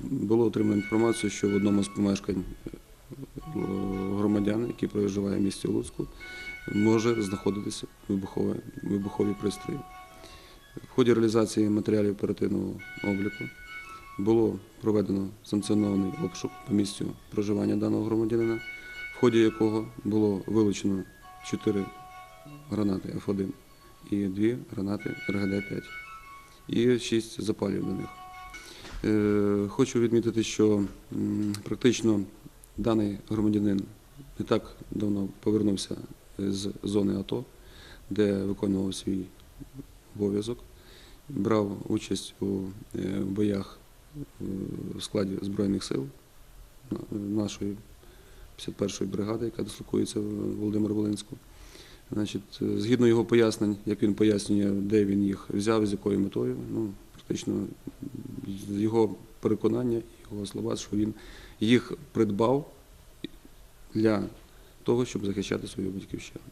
Було отримано інформацію, що в одному з помешкань е, громадян, який проживає в місті Луцьку, може знаходитися вибухові пристрої. В ході реалізації матеріалів оперативного обліку було проведено санкціонований обшук по місцю проживання даного громадянина, в ході якого було вилучено 4 гранати F1 і 2 гранати РГД-5 і 6 запалів до них. Е, Хочу відмітити, що практично даний громадянин не так давно повернувся з зони АТО, де виконував свій обов'язок, брав участь у е, боях е, в складі Збройних сил нашої 51-ї бригади, яка дислокується в Володимир Волинську. Згідно його пояснень, як він пояснює, де він їх взяв, з якою метою, ну, практично його переконання, його слова, що він їх придбав для того, щоб захищати свою батьківщину.